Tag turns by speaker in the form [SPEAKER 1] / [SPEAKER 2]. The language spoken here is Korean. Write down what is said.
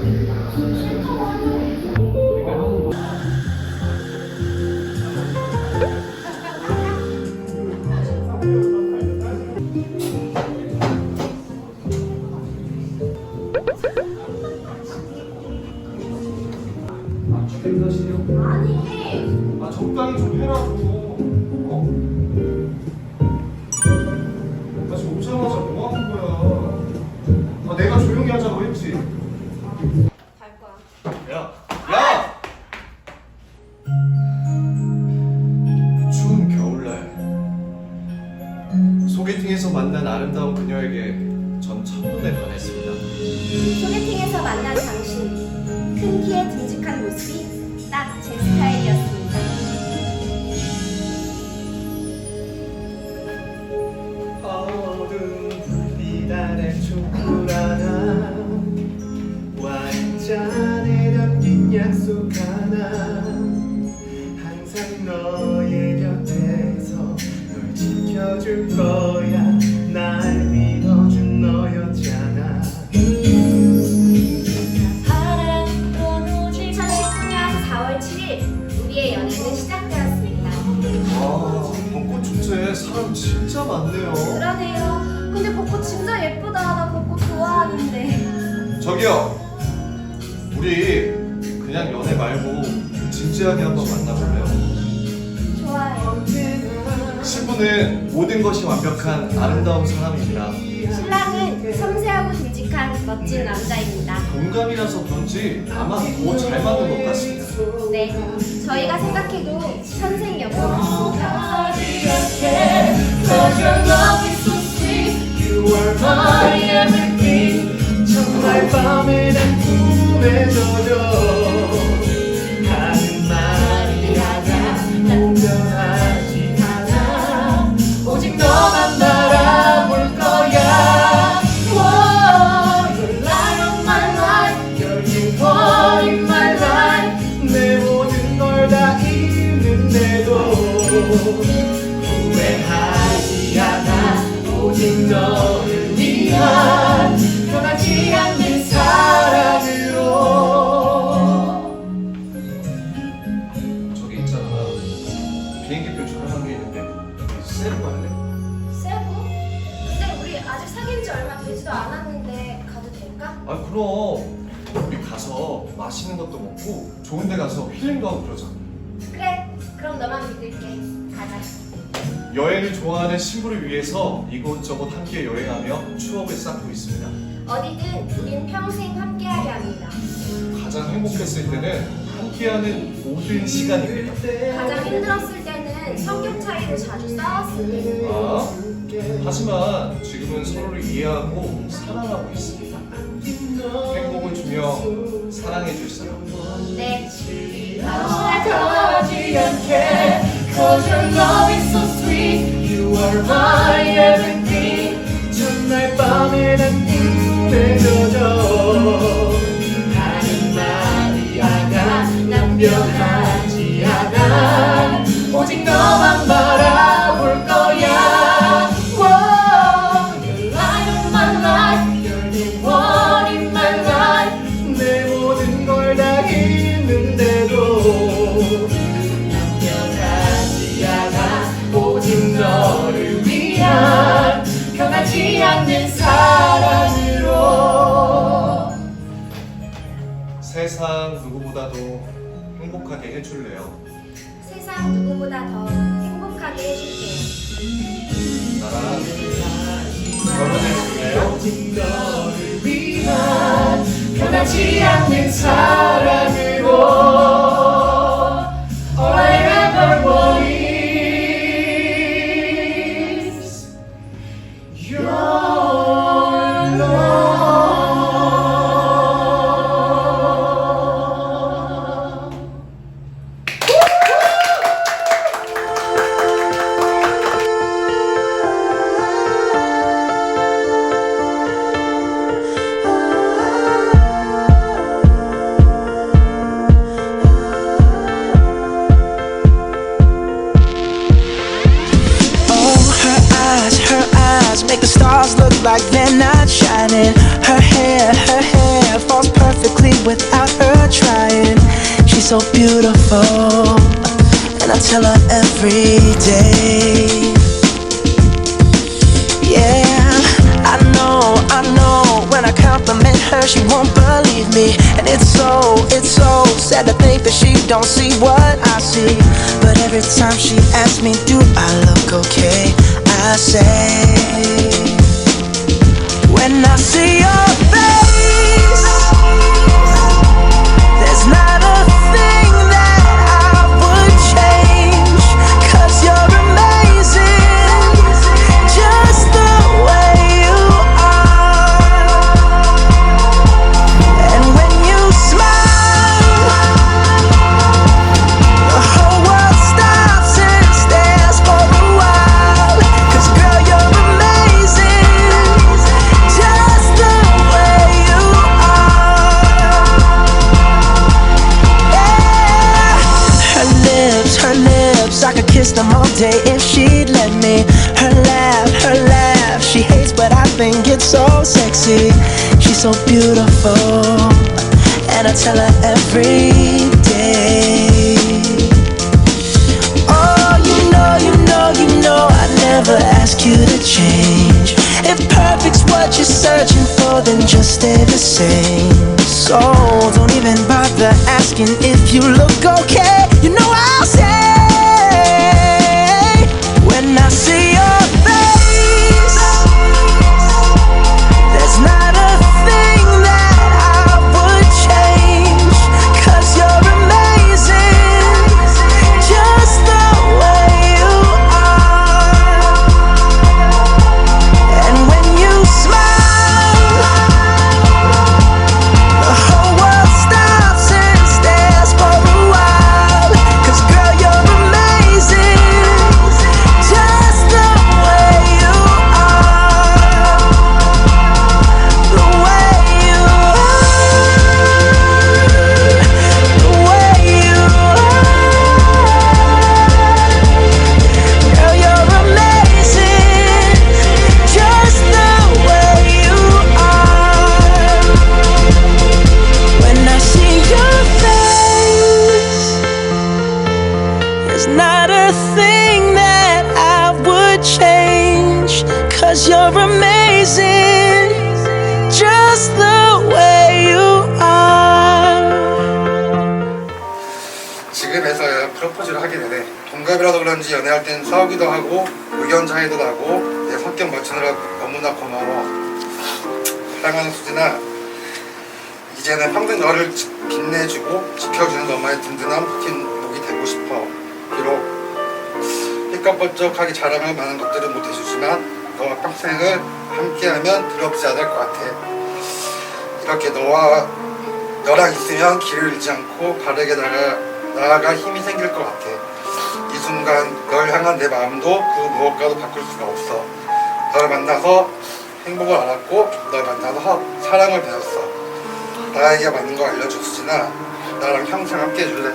[SPEAKER 1] 아?
[SPEAKER 2] 아니
[SPEAKER 1] 아, 적당히 좀 해라고. 어? 아름다운 그녀에게 전 첫눈에 반했습니다.
[SPEAKER 2] 소개팅에서 만난 당신 큰 키에 듬직한 모습이 딱 제 스타일이었습니다.
[SPEAKER 1] 어두운 불빛 아래 초콜릿 와인잔에 담긴 약속 하나. 항상 너의 곁에서 널 지켜줄 거야 사람 진짜 많네요.
[SPEAKER 2] 그러네요. 근데 벚꽃 진짜 예쁘다. 나 벚꽃 좋아하는데.
[SPEAKER 1] 저기요. 우리 그냥 연애 말고 진지하게 한번 만나볼래요?
[SPEAKER 2] 좋아요.
[SPEAKER 1] 신부는 모든 것이 완벽한 아름다운 사람입니다.
[SPEAKER 2] 신랑은 섬세 하고 듬직한 멋진 남자입니다.
[SPEAKER 1] 동갑이라서 그런지 아마 더 잘 맞는 것 같습니다.
[SPEAKER 2] 네 저희가 생각해도 천생연분입니다
[SPEAKER 3] Cause your love is so sweet You are my everything.
[SPEAKER 1] 정말 밤에 난 꿈에 젖어 맛있는 것도 먹고 좋은 데 가서 힐링도 하고 그러자
[SPEAKER 2] 그래 그럼 너만 믿을게 가자
[SPEAKER 1] 여행을 좋아하는 신부를 위해서 이곳저곳 함께 여행하며 추억을 쌓고 있습니다.
[SPEAKER 2] 어디든 우린 평생 함께하려 합니다
[SPEAKER 1] 가장 행복했을 때는 함께하는 모든 시간입니다.
[SPEAKER 2] 가장 힘들었을 때는 성격 차이로 자주 싸웠을 때
[SPEAKER 1] 아, 하지만 지금은 서로를 이해하고 사랑하고 있습니다. 행복을 주며 사랑해 줄 사람.
[SPEAKER 2] 네
[SPEAKER 3] my
[SPEAKER 1] 않는 사랑으로. 세상 누구보다도 행복하게 해줄래요?
[SPEAKER 2] 세상 누구보다 더 행복하게 해줄게요.
[SPEAKER 1] 나랑 결혼해 줄래요?
[SPEAKER 3] 오직 너를 위한 변하지 않는 사랑 like they're not shining. Her hair, her hair falls perfectly without her trying.
[SPEAKER 4] She's so beautiful, and I tell her every day. Yeah, I know, I know. When I compliment her, she won't believe me. And it's so, it's so sad to think that she don't see what I see. But every time she asks me, do I look okay? I say and I see you. Sexy. She's so beautiful, and I tell her every day. Oh, you know, you know, you know, I never ask you to change. If perfect's what you're searching for, then just stay the same. So don't even bother asking if you look okay. You know I'll say Cause you're amazing, just the way you are.
[SPEAKER 5] 지금에서야 프로포즈를 하게 되네. 동갑이라서 그런지 연애할 땐 싸우기도 하고 의견 차이도 나고 내 성격 맞추느라 너무나 고마워. 사랑하는 수진아, 이제는 평생 너를 지- 빛내주고 지켜주는 너만의 든든한 버팀목이 되고 싶어. 비록 삐까뻔쩍하게 자랑할 만한 것들은 못 해주지만 너와 평생을 함께하면 두렵지 않을 것 같아. 이렇게 너와 너랑 있으면 길을 잃지 않고 바르게 나가, 나아갈 힘이 생길 것 같아. 이 순간 널 향한 내 마음도 그 무엇과도 바꿀 수가 없어. 널 만나서 행복을 알았고 널 만나서 사랑을 배웠어. 나에게 맞는 거 수진아. 나랑 평생 함께 해줄래?